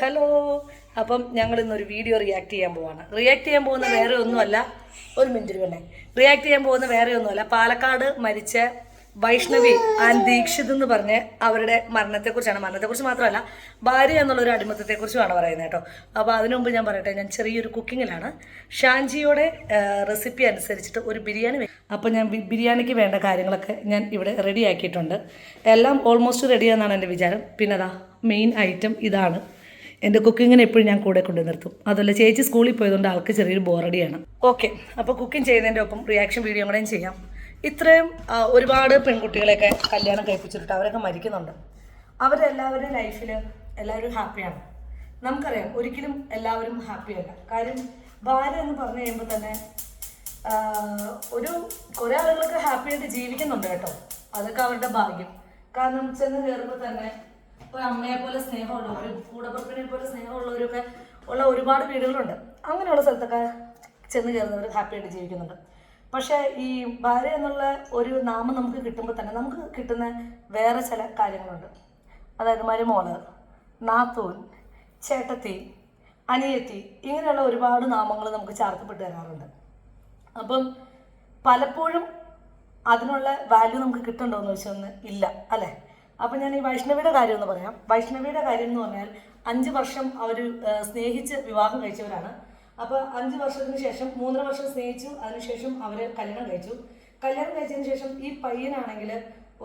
Hello അപ്പം ഞങ്ങൾ ഇന്നൊരു വീഡിയോ റിയാക്ട് ചെയ്യാൻ പോവാണ്. റിയാക്ട് ചെയ്യാൻ പോകുന്ന വേറെ ഒന്നുമല്ല. ഒരു മിനിറ്റ് വേണേ റിയാക്ട് ചെയ്യാൻ പോകുന്ന വേറെ ഒന്നുമല്ല. പാലക്കാട് മരിച്ച വൈഷ്ണവി ആൻഡ് ദീക്ഷിത് എന്ന് പറഞ്ഞ് അവരുടെ മരണത്തെക്കുറിച്ചാണ്. മരണത്തെക്കുറിച്ച് മാത്രമല്ല ഭാര്യ എന്നുള്ള ഒരു അടിമത്തത്തെക്കുറിച്ചുമാണ് പറയുന്നത് കേട്ടോ. അപ്പോൾ അതിനു മുമ്പ് ഞാൻ പറയട്ടെ ഞാൻ ചെറിയൊരു കുക്കിങ്ങിലാണ് ഷാൻജിയുടെ റെസിപ്പി അനുസരിച്ചിട്ട് ഒരു ബിരിയാണി അപ്പോൾ ഞാൻ ബിരിയാണിക്ക് വേണ്ട കാര്യങ്ങളൊക്കെ ഞാൻ ഇവിടെ റെഡി ആക്കിയിട്ടുണ്ട്. എല്ലാം ഓൾമോസ്റ്റ് റെഡിയാണെന്നാണ് എന്റെ വിചാരം. പിന്നെ അതാ മെയിൻ ഐറ്റം ഇതാണ്. എന്റെ കുക്കിങ്ങിനെ എപ്പോഴും ഞാൻ കൂടെ കൊണ്ടു നിർത്തും. അതല്ല ചേച്ചി സ്കൂളിൽ പോയതുകൊണ്ട് ആൾക്ക് ചെറിയൊരു ബോറടിയാണ് ഓക്കെ അപ്പോൾ കുക്കിംഗ് ചെയ്യുന്നതിന്റെ ഒപ്പം റിയാക്ഷൻ വീഡിയോ കൂടെയും ചെയ്യാം. ഇത്രയും ഒരുപാട് പെൺകുട്ടികളെയൊക്കെ കല്യാണം കഴിപ്പിച്ചിട്ട് അവരൊക്കെ മരിക്കുന്നുണ്ട്. അവരെല്ലാവരുടെ ലൈഫിൽ എല്ലാവരും ഹാപ്പിയാണ് നമുക്കറിയാം ഒരിക്കലും എല്ലാവരും ഹാപ്പിയല്ല കാര്യം ഭാര്യ എന്ന് പറഞ്ഞു കഴിയുമ്പോൾ തന്നെ ഒരു കുറേ ആളുകളൊക്കെ ഹാപ്പി ആയിട്ട് ജീവിക്കുന്നുണ്ട് കേട്ടോ. അതൊക്കെ അവരുടെ ഭാഗ്യം. കാരണം ചെന്ന് കയറുമ്പോൾ തന്നെ ഒരു അമ്മയെ പോലെ സ്നേഹമുള്ളവരും കൂടപ്പുറപ്പിനെ പോലെ സ്നേഹമുള്ളവരൊക്കെ ഉള്ള ഒരുപാട് വീടുകളുണ്ട്. അങ്ങനെയുള്ള സ്ഥലത്തൊക്കെ ചെന്ന് കയറുന്നവർ ഹാപ്പി ആയിട്ട് ജീവിക്കുന്നുണ്ട്. പക്ഷേ ഈ ഭാര്യ എന്നുള്ള ഒരു നാമം നമുക്ക് കിട്ടുമ്പോൾ തന്നെ നമുക്ക് കിട്ടുന്ന വേറെ ചില കാര്യങ്ങളുണ്ട്. അതായത് മരുമോൾ നാത്തൂൻ ചേട്ടത്തി അനിയത്തി ഇങ്ങനെയുള്ള ഒരുപാട് നാമങ്ങൾ നമുക്ക് ചാർത്തപ്പെട്ട് തരാറുണ്ട്. അപ്പം പലപ്പോഴും അതിനുള്ള വാല്യൂ നമുക്ക് കിട്ടുന്നുണ്ടോ എന്ന് വെച്ചൊന്ന് ഇല്ല അല്ലേ? അപ്പം ഞാൻ ഈ വൈഷ്ണവിയുടെ കാര്യം എന്ന് പറയാം. വൈഷ്ണവിയുടെ കാര്യം എന്ന് പറഞ്ഞാൽ അഞ്ച് വർഷം അവർ സ്നേഹിച്ച് വിവാഹം കഴിച്ചവരാണ്. അപ്പോൾ അഞ്ച് വർഷത്തിന് ശേഷം മൂന്നര വർഷം സ്നേഹിച്ചു അതിനുശേഷം അവർ കല്യാണം കഴിച്ചു. കല്യാണം കഴിച്ചതിന് ശേഷം ഈ പയ്യനാണെങ്കിൽ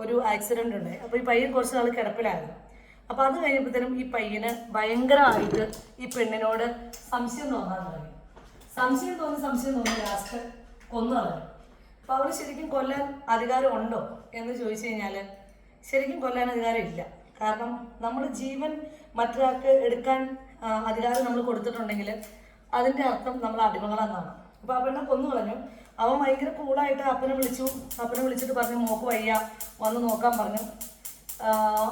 ഒരു ആക്സിഡന്റ് ഉണ്ടായി. അപ്പോൾ ഈ പയ്യൻ കുറച്ച് നാൾ കിടപ്പിലായിരുന്നു. അപ്പോൾ അത് കഴിഞ്ഞപ്പോഴത്തേനും ഈ പയ്യന് ഭയങ്കരമായിട്ട് ഈ പെണ്ണിനോട് സംശയം തോന്നാൻ തുടങ്ങി. സംശയം തോന്നി സംശയം തോന്നി ലാസ്റ്റ് കൊന്നു കളഞ്ഞു അപ്പൊ അവന് ശരിക്കും കൊല്ലാൻ അധികാരം ഉണ്ടോ എന്ന് ചോദിച്ചു കഴിഞ്ഞാൽ ശരിക്കും കൊല്ലാൻ അധികാരം ഇല്ല. കാരണം നമ്മൾ ജീവൻ മറ്റൊരാൾക്ക് എടുക്കാൻ അധികാരം നമ്മൾ കൊടുത്തിട്ടുണ്ടെങ്കിൽ അതിന്റെ അർത്ഥം നമ്മൾ അടിമകളെന്നാണ്. അപ്പോൾ ആ കൊന്നു കളഞ്ഞു. അവൻ ഭയങ്കര കൂളായിട്ട് അപ്പനെ വിളിച്ചു. അപ്പനെ വിളിച്ചിട്ട് പറഞ്ഞു മോക്ക് വയ്യ. വന്ന് നോക്കാൻ പറഞ്ഞു.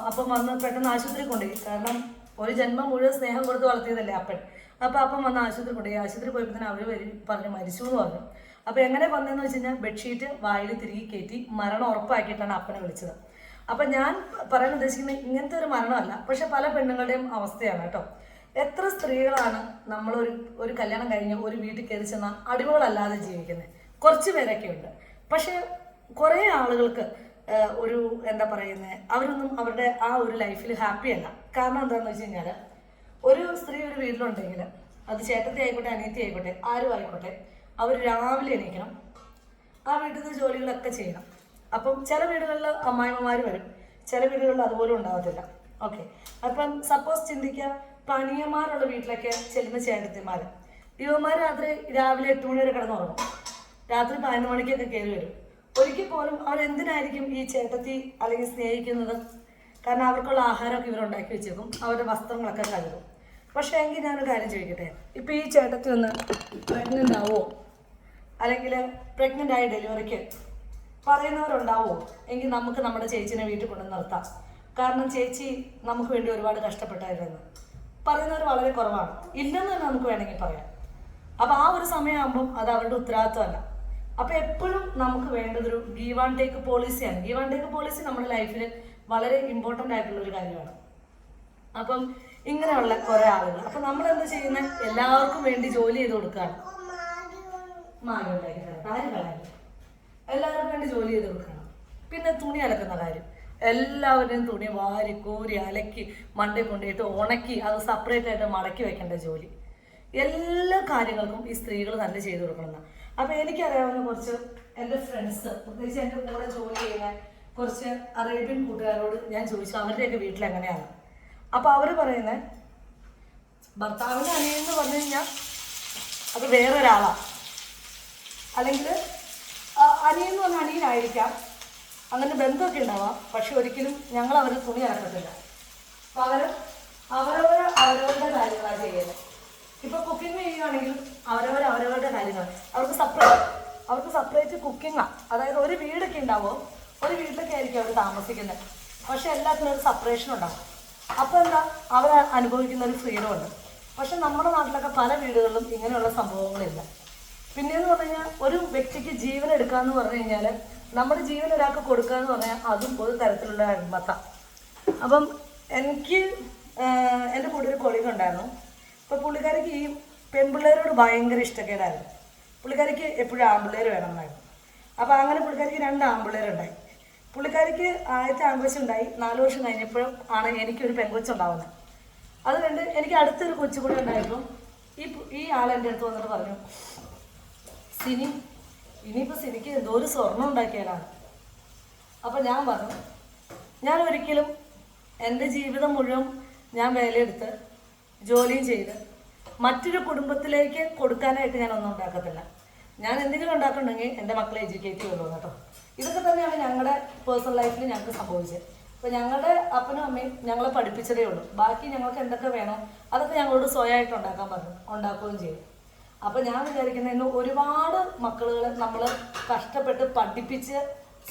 അപ്പം വന്ന് പെട്ടെന്ന് ആശുപത്രി കൊണ്ടുപോയി. കാരണം ഒരു ജന്മം മുഴുവൻ സ്നേഹം കൊടുത്ത് വളർത്തിയതല്ലേ അപ്പൻ. അപ്പൊ അപ്പം വന്ന് ആശുപത്രി കൊണ്ടുപോയി. ആശുപത്രി പോയപ്പോൾ തന്നെ അവർ വരി പറഞ്ഞു മരിച്ചു എന്ന് പറഞ്ഞു. അപ്പം എങ്ങനെ വന്നതെന്ന് വെച്ച് കഴിഞ്ഞാൽ ബെഡ്ഷീറ്റ് വായിൽ തിരികെ കയറ്റി മരണം ഉറപ്പാക്കിയിട്ടാണ് അപ്പനെ വിളിച്ചത്. അപ്പം ഞാൻ പറയാൻ ഉദ്ദേശിക്കുന്നത് ഇങ്ങനത്തെ ഒരു മരണമല്ല പക്ഷെ പല പെണ്ണുങ്ങളുടെയും അവസ്ഥയാണ് കേട്ടോ. എത്ര സ്ത്രീകളാണ് നമ്മളൊരു ഒരു കല്യാണം കഴിഞ്ഞ് ഒരു വീട്ടിൽ കയറി ചെന്ന അടിമകളല്ലാതെ ജീവിക്കുന്നത് കുറച്ച് പേരൊക്കെ ഉണ്ട്. പക്ഷെ കുറേ ആളുകൾക്ക് ഒരു എന്താ പറയുന്നത് അവരൊന്നും അവരുടെ ആ ഒരു ലൈഫിൽ ഹാപ്പി അല്ല. കാരണം എന്താണെന്ന് വെച്ച് കഴിഞ്ഞാൽ ഒരു സ്ത്രീ ഒരു വീട്ടിലുണ്ടെങ്കിൽ അത് ചേട്ടത്തി ആയിക്കോട്ടെ അനിയത്തി ആയിക്കോട്ടെ ആരും ആയിക്കോട്ടെ അവർ രാവിലെ എണീക്കണം. ആ വീട്ടിൽ നിന്ന് ജോലികളൊക്കെ ചെയ്യണം. അപ്പം ചില വീടുകളിൽ അമ്മായിമ്മമാർ വരും. ചില വീടുകളിൽ അതുപോലും ഉണ്ടാവത്തില്ല. ഓക്കെ അപ്പം സപ്പോസ് ചിന്തിക്കുക പണിയന്മാരുള്ള വീട്ടിലൊക്കെ ചെല്ലുന്ന ചേട്ടത്തിമാർ യുവമാർ രാത്രി രാവിലെ എട്ട് മണി വരെ കിടന്നുറങ്ങും. രാത്രി പതിനൊന്ന് മണിക്കൊക്കെ കയറി വരും. ഒരിക്കൽ പോലും അവരെന്തിനായിരിക്കും ഈ ചേട്ടത്തി അല്ലെങ്കിൽ സ്നേഹിക്കുന്നത്? കാരണം അവർക്കുള്ള ആഹാരമൊക്കെ ഇവരുണ്ടാക്കി വെച്ചേക്കും. അവരുടെ വസ്ത്രങ്ങളൊക്കെ കഴുകും. പക്ഷേ എങ്കിൽ ഞാനൊരു കാര്യം ചോദിക്കട്ടെ? ഇപ്പം ഈ ചേട്ടത്തി ഒന്ന് പ്രഗ്നന്റ് അല്ലെങ്കിൽ പ്രഗ്നന്റ് ആയ ഡെലിവറിക്ക് പറയുന്നവരുണ്ടാവോ. എങ്കിൽ നമുക്ക് നമ്മുടെ ചേച്ചിനെ വീട്ടിൽ കൊണ്ടു നിർത്താം. കാരണം ചേച്ചി നമുക്ക് വേണ്ടി ഒരുപാട് കഷ്ടപ്പെട്ടായിരുന്നു. പറയുന്നവർ വളരെ കുറവാണ്. ഇല്ലെന്ന് തന്നെ നമുക്ക് വേണമെങ്കിൽ പറയാം. അപ്പോൾ ആ ഒരു സമയമാകുമ്പം അത് അവരുടെ ഉത്തരവാദിത്വമല്ല. അപ്പോൾ എപ്പോഴും നമുക്ക് വേണ്ടതൊരു ഗീവ് ആൻഡ് ടേക്ക് പോളിസിയാണ് ഗീവ് ടേക്ക് പോളിസി നമ്മുടെ ലൈഫിൽ വളരെ ഇമ്പോർട്ടന്റ് ആയിട്ടുള്ള ഒരു കാര്യമാണ്. അപ്പം ഇങ്ങനെയുള്ള കുറേ ആളുകൾ. അപ്പം നമ്മൾ എന്താ ചെയ്യുന്നത് എല്ലാവർക്കും വേണ്ടി ജോലി ചെയ്ത് കൊടുക്കുകയാണ് മാങ്ങ ഉണ്ടാക്കി തരാം. കാര്യം കളയാൻ എല്ലാവർക്കും വേണ്ടി ജോലി ചെയ്ത് കൊടുക്കണം. പിന്നെ തുണി അലക്കുന്ന കാര്യം. എല്ലാവരുടെയും തുണി വാരി കോരി അലക്കി മണ്ടയിൽ കൊണ്ടുപോയിട്ട് ഉണക്കി അത് സെപ്പറേറ്റ് ആയിട്ട് മടക്കി വെക്കേണ്ട ജോലി. എല്ലാ കാര്യങ്ങൾക്കും ഈ സ്ത്രീകൾ നല്ല ചെയ്തു കൊടുക്കണം അപ്പൊ എനിക്കറിയാവുന്ന കുറച്ച് എന്റെ ഫ്രണ്ട്സ് പ്രത്യേകിച്ച് എന്റെ കൂടെ ജോലി ചെയ്യുന്ന കുറച്ച് അറേബ്യൻ കൂട്ടുകാരോട് ഞാൻ ചോദിച്ചു അവരുടെയൊക്കെ വീട്ടിൽ എങ്ങനെയാണ്? അപ്പോൾ അവർ പറയുന്നത് ഭർത്താവിന്റെ അനിയെന്ന് പറഞ്ഞു കഴിഞ്ഞാൽ അത് വേറൊരാളാണ് അല്ലെങ്കിൽ അനിയെന്ന് പറഞ്ഞാൽ അനിയനായിരിക്കാം. അങ്ങനെ ബന്ധമൊക്കെ ഉണ്ടാവാം. പക്ഷെ ഒരിക്കലും ഞങ്ങൾ അവർ തുണി അറക്കത്തില്ല പകരം അവരവർ അവരവരുടെ കാര്യങ്ങളാണ് ചെയ്യുന്നത് ഇപ്പൊ കുക്കിംഗ് ചെയ്യുകയാണെങ്കിലും അവരവർ അവരവരുടെ കാര്യങ്ങൾ അവർക്ക് സെപ്പറേറ്റ് അവർക്ക് സെപ്പറേറ്റ് കുക്കിങ്ങാണ് അതായത് ഒരു വീടൊക്കെ ഉണ്ടാവുമോ ഒരു വീട്ടിലൊക്കെ ആയിരിക്കും അവർ താമസിക്കുന്നത് പക്ഷെ എല്ലാത്തിനും ഒരു സെപ്പറേഷൻ ഉണ്ടാവും. അപ്പോൾ എന്താ? അവർ അനുഭവിക്കുന്ന ഒരു ഫ്രീഡം ഉണ്ട്. പക്ഷെ നമ്മുടെ നാട്ടിലൊക്കെ പല വീടുകളിലും ഇങ്ങനെയുള്ള സംഭവങ്ങളില്ല. പിന്നെയെന്ന് പറഞ്ഞു കഴിഞ്ഞാൽ ഒരു വ്യക്തിക്ക് ജീവൻ എടുക്കാന്ന് പറഞ്ഞു കഴിഞ്ഞാൽ നമ്മുടെ ജീവൻ ഒരാൾക്ക് കൊടുക്കുക എന്ന് പറഞ്ഞാൽ അതും ഒരു തരത്തിലുള്ള അടിമത്ത അപ്പം എനിക്ക് എന്റെ കൂടെ ഒരു കൊളീഗ് ഉണ്ടായിരുന്നു. അപ്പോൾ പുള്ളിക്കാരിക്ക് ഈ പെൺപിള്ളേരോട് ഭയങ്കര ഇഷ്ടക്കേടായിരുന്നു. പുള്ളിക്കാരിക്ക് എപ്പോഴും ആമ്പിള്ളേർ വേണമെന്നായിരുന്നു. അപ്പോൾ അങ്ങനെ പുള്ളിക്കാരിക്ക് രണ്ട് ആമ്പിള്ളേരുണ്ടായി പുള്ളിക്കാരിക്ക് ആദ്യത്തെ ആൺകൊച്ചുണ്ടായി നാല് വർഷം കഴിഞ്ഞപ്പോഴും ആണ് എനിക്കൊരു പെൺകൊച്ചുണ്ടാവുന്നത്. അതുകൊണ്ട് കണ്ട് എനിക്ക് അടുത്തൊരു കൊച്ചു കൂടെ ഉണ്ടായപ്പോൾ ഈ ഈ ആൾ എന്റെ അടുത്ത് വന്നിട്ട് പറഞ്ഞു സിനി ഇനിയിപ്പോൾ സിനിക്ക് എന്തോ ഒരു സ്വർണം ഉണ്ടാക്കിയാലാണ് അപ്പൊ ഞാൻ പറഞ്ഞു ഞാൻ ഒരിക്കലും എന്റെ ജീവിതം മുഴുവൻ ഞാൻ വേലയെടുത്ത് ജോലിയും ചെയ്ത് മറ്റൊരു കുടുംബത്തിലേക്ക് കൊടുക്കാനായിട്ട് ഞാൻ ഒന്നും ഉണ്ടാക്കത്തില്ല. ഞാൻ എന്തെങ്കിലും ഉണ്ടാക്കുന്നുണ്ടെങ്കിൽ എന്റെ മക്കളെ എഡ്യൂക്കേറ്റ് ചെയ്യുള്ളൂ കേട്ടോ. ഇതൊക്കെ തന്നെയാണ് ഞങ്ങളുടെ പേഴ്സണൽ ലൈഫിൽ ഞങ്ങൾക്ക് സംഭവിച്ചത്. അപ്പോൾ ഞങ്ങളുടെ അപ്പനും അമ്മയും ഞങ്ങളെ പഠിപ്പിച്ചതേ ഉള്ളൂ. ബാക്കി ഞങ്ങൾക്ക് എന്തൊക്കെ വേണോ അതൊക്കെ ഞങ്ങളോട് സ്വയമായിട്ട് ഉണ്ടാക്കാൻ പറഞ്ഞു ഉണ്ടാക്കുകയും ചെയ്യും അപ്പൊ ഞാൻ വിചാരിക്കുന്നതിന് ഒരുപാട് മക്കളുകൾ നമ്മൾ കഷ്ടപ്പെട്ട് പഠിപ്പിച്ച്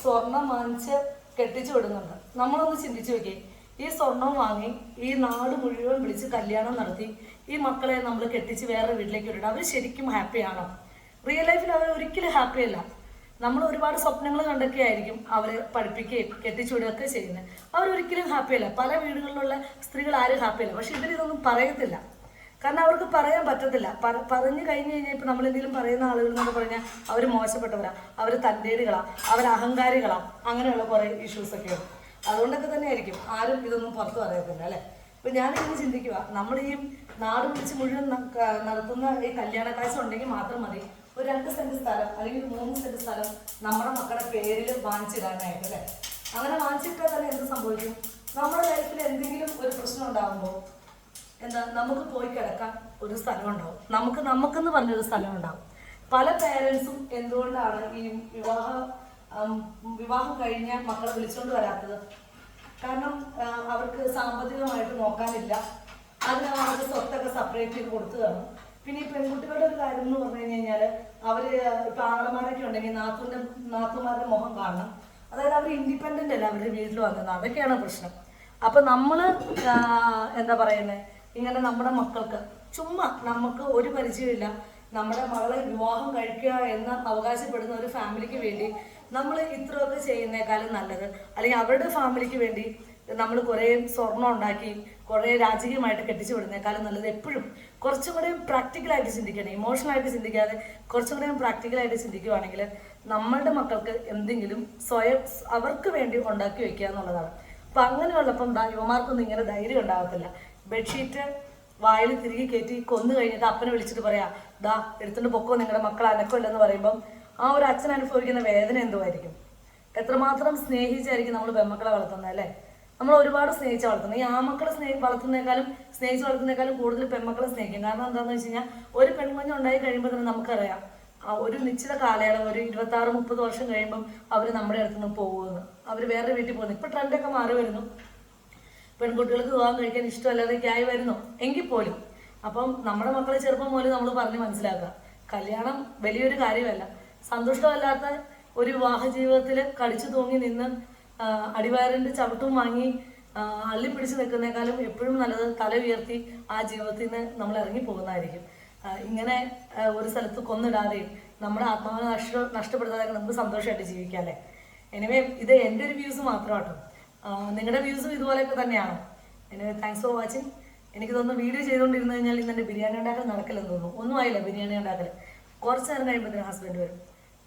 സ്വർണം വാങ്ങിച്ച് കെട്ടിച്ചു വിടുന്നുണ്ട്. നമ്മളൊന്ന് ചിന്തിച്ചു നോക്കി ഈ സ്വർണം വാങ്ങി ഈ നാട് മുഴുവൻ വിളിച്ച് കല്യാണം നടത്തി ഈ മക്കളെ നമ്മൾ കെട്ടിച്ച് വേറെ വീട്ടിലേക്ക് വിടണം അവർ ശരിക്കും ഹാപ്പിയാണോ റിയൽ ലൈഫിൽ അവർ ഒരിക്കലും ഹാപ്പി അല്ല. നമ്മൾ ഒരുപാട് സ്വപ്നങ്ങൾ കണ്ടൊക്കെ ആയിരിക്കും അവരെ പഠിപ്പിക്കുകയും കെട്ടിച്ചു വിടുകയൊക്കെ ചെയ്യുന്നത് അവരൊരിക്കലും ഹാപ്പിയല്ല പല വീടുകളിലുള്ള സ്ത്രീകൾ ആരും ഹാപ്പിയല്ല പക്ഷെ ഇവരിതൊന്നും പറയത്തില്ല. കാരണം അവർക്ക് പറയാൻ പറ്റത്തില്ല. പറ- പറഞ്ഞു കഴിഞ്ഞു കഴിഞ്ഞാൽ ഇപ്പം നമ്മൾ എന്തെങ്കിലും പറയുന്ന ആളുകൾ എന്നൊക്കെ പറഞ്ഞാൽ അവർ മോശപ്പെട്ടവരാ. അവർ തന്റേടുകളാ അവർ അഹങ്കാരികളാ. അങ്ങനെയുള്ള കുറേ ഇഷ്യൂസ് ഒക്കെ ഉണ്ട്. അതുകൊണ്ടൊക്കെ തന്നെ ആയിരിക്കും ആരും ഇതൊന്നും പുറത്ത് പറയത്തില്ല അല്ലേ? ഇപ്പം ഞാനിങ്ങനെ ചിന്തിക്കുക നമ്മൾ ഈ നാട് വിളിച്ച് മുഴുവൻ നടത്തുന്ന ഈ കല്യാണ കാശ് ഉണ്ടെങ്കിൽ മാത്രം മതി. ഒരു രണ്ട് സെന്റ് സ്ഥലം അല്ലെങ്കിൽ മൂന്ന് സെന്റ് സ്ഥലം നമ്മുടെ മക്കളുടെ പേരിൽ വാങ്ങിച്ചിടാനായിട്ട് അല്ലേ? അങ്ങനെ വാങ്ങിച്ചിട്ടാൽ തന്നെ എന്ത് സംഭവിക്കും? നമ്മുടെ ലൈഫിൽ എന്തെങ്കിലും ഒരു പ്രശ്നം ഉണ്ടാകുമ്പോൾ എന്താ നമുക്ക് പോയി കിടക്കാൻ ഒരു സ്ഥലം ഉണ്ടാവും നമുക്ക് നമുക്കെന്ന് പറഞ്ഞൊരു സ്ഥലം ഉണ്ടാവും പല പേരൻസും എന്തുകൊണ്ടാണ് ഈ വിവാഹ വിവാഹം കഴിഞ്ഞ മക്കളെ വിളിച്ചുകൊണ്ട് വരാത്തത്? കാരണം അവർക്ക് സാമ്പത്തികമായിട്ട് നോക്കാനില്ല. അതിന് അവർക്ക് സ്വത്തൊക്കെ സെപ്പറേറ്റ് ചെയ്ത് കൊടുത്തു തരണം. പിന്നെ ഈ പെൺകുട്ടികളുടെ ഒരു കാര്യം എന്ന് പറഞ്ഞു കഴിഞ്ഞു കഴിഞ്ഞാൽ അവർ ഇപ്പൊ ആങ്ങളമാരൊക്കെ ഉണ്ടെങ്കിൽ നാത്തൂന്റെ നാത്തുമാരുടെ മുഖം കാണണം. അതായത് അവർ ഇൻഡിപെൻഡന്റ് അല്ല അവരുടെ വീട്ടിൽ വന്നത്? അതൊക്കെയാണ് പ്രശ്നം. അപ്പൊ നമ്മൾ എന്താ പറയുന്നത് ഇങ്ങനെ നമ്മുടെ മക്കൾക്ക്. ചുമ്മാ നമുക്ക് ഒരു പരിചയമില്ല നമ്മുടെ മകളെ വിവാഹം കഴിക്കുക എന്ന് അവകാശപ്പെടുന്ന ഒരു ഫാമിലിക്ക് വേണ്ടി നമ്മൾ ഇത്രയൊക്കെ ചെയ്യുന്നേക്കാളും നല്ലത്. അല്ലെങ്കിൽ അവരുടെ ഫാമിലിക്ക് വേണ്ടി നമ്മൾ കുറേ സ്വർണം ഉണ്ടാക്കി കുറേ രാജകീയമായിട്ട് കെട്ടിച്ചു വിടുന്നേക്കാളും നല്ലത് എപ്പോഴും. കുറച്ചും കൂടെ പ്രാക്ടിക്കലായിട്ട് ചിന്തിക്കണം. ഇമോഷണലായിട്ട് ചിന്തിക്കാതെ കുറച്ചും കൂടെ പ്രാക്ടിക്കലായിട്ട് ചിന്തിക്കുവാണെങ്കിൽ നമ്മളുടെ മക്കൾക്ക് എന്തെങ്കിലും സ്വയം അവർക്ക് വേണ്ടി ഉണ്ടാക്കി വെക്കുക എന്നുള്ളതാണ്. അപ്പം അങ്ങനെയുള്ളപ്പം യുവമാർക്കൊന്നും ഇങ്ങനെ ധൈര്യം ഉണ്ടാകത്തില്ല ബെഡ്ഷീറ്റ് വായിൽ തിരികെ കയറ്റി കൊന്നു കഴിഞ്ഞിട്ട് അപ്പനെ വിളിച്ചിട്ട് പറയാ ദാ എടുത്തുകൊണ്ട് പൊക്കോ നിങ്ങളുടെ മക്കൾ അനക്കമില്ലെന്ന് പറയുമ്പം ആ ഒരു അച്ഛൻ അനുഭവിക്കുന്ന വേദന എന്തുമായിരിക്കും എത്രമാത്രം സ്നേഹിച്ചായിരിക്കും നമ്മൾ പെൺമക്കളെ വളർത്തുന്നത് അല്ലേ? നമ്മൾ ഒരുപാട് സ്നേഹിച്ച് വളർത്തുന്നത്. ഈ ആമക്കളെ സ്നേഹി വളർത്തുന്നേക്കാളും സ്നേഹിച്ച് വളർത്തുന്നേക്കാളും കൂടുതൽ പെൺമക്കളെ സ്നേഹിക്കും. കാരണം എന്താണെന്ന് വെച്ച് കഴിഞ്ഞാൽ ഒരു പെൺകുഞ്ഞ് ഉണ്ടായി കഴിയുമ്പോൾ തന്നെ നമുക്കറിയാം ആ ഒരു നിശ്ചിത കാലയളവ് ഒരു ഇരുപത്തി ആറ് മുപ്പത് വർഷം കഴിയുമ്പം അവർ നമ്മുടെ അടുത്ത് നിന്ന് പോകുമെന്ന് അവർ വേറെ വീട്ടിൽ പോകുന്നു. ഇപ്പം ട്രെൻഡൊക്കെ മാറി വരുന്നു. പെൺകുട്ടികൾക്ക് വിവാഹം കഴിക്കാൻ ഇഷ്ടമല്ലാതൊക്കെ ആയി വരുന്നു. എങ്കിൽ പോലും. അപ്പം നമ്മുടെ മക്കളെ ചെറുപ്പം പോലും നമ്മൾ പറഞ്ഞ് മനസ്സിലാക്കുക. കല്യാണം വലിയൊരു കാര്യമല്ല. സന്തുഷ്ടമല്ലാത്ത ഒരു വിവാഹ ജീവിതത്തിൽ കടിച്ചു തൂങ്ങി നിന്ന് അടിവാരന്റെ ചവിട്ടും വാങ്ങി അള്ളി പിടിച്ച് നിൽക്കുന്നേക്കാളും എപ്പോഴും നല്ലത് തല ഉയർത്തി ആ ജീവിതത്തിൽ നിന്ന് നമ്മൾ ഇറങ്ങി പോകുന്നതായിരിക്കും. ഇങ്ങനെ ഒരു സ്ഥലത്ത് കൊന്നിടാതെയും നമ്മുടെ ആത്മാവിനെ നഷ്ട നഷ്ടപ്പെടുത്താതെ നമുക്ക് സന്തോഷമായിട്ട് ജീവിക്കാം അല്ലേ? എനിവേ ഇത് എന്റെ ഒരു വ്യൂസ് മാത്രമാട്ടോ നിങ്ങളുടെ വ്യൂസും ഇതുപോലെയൊക്കെ തന്നെയാണോ. എന്നെ താങ്ക്സ് ഫോർ വാച്ചിങ് എനിക്ക് തോന്നുന്നു വീഡിയോ ചെയ്തുകൊണ്ടിരുന്നു കഴിഞ്ഞാൽ ഇന്നെ ബിരിയാണി ഉണ്ടാക്കൽ നടക്കില്ലെന്ന് തോന്നുന്നു. ഒന്നും ആയില്ല ബിരിയാണി ഉണ്ടാക്കൽ കുറച്ച് നേരം കഴിയുമ്പോഴത്തേനും ഹസ്ബൻഡ് വരും.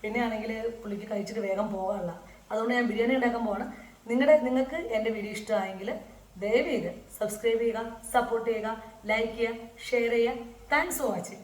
പിന്നെ ആണെങ്കിൽ പുള്ളിക്ക് കഴിച്ചിട്ട് വേഗം പോകാനുള്ള അതുകൊണ്ട് ഞാൻ ബിരിയാണി ഉണ്ടാക്കാൻ പോവാണ്. നിങ്ങളുടെ നിങ്ങൾക്ക് എന്റെ വീഡിയോ ഇഷ്ടമായെങ്കിൽ ദയവ് ചെയ്ത് സബ്സ്ക്രൈബ് ചെയ്യുക സപ്പോർട്ട് ചെയ്യുക ലൈക്ക് ചെയ്യുക ഷെയർ ചെയ്യുക. Thanks for watching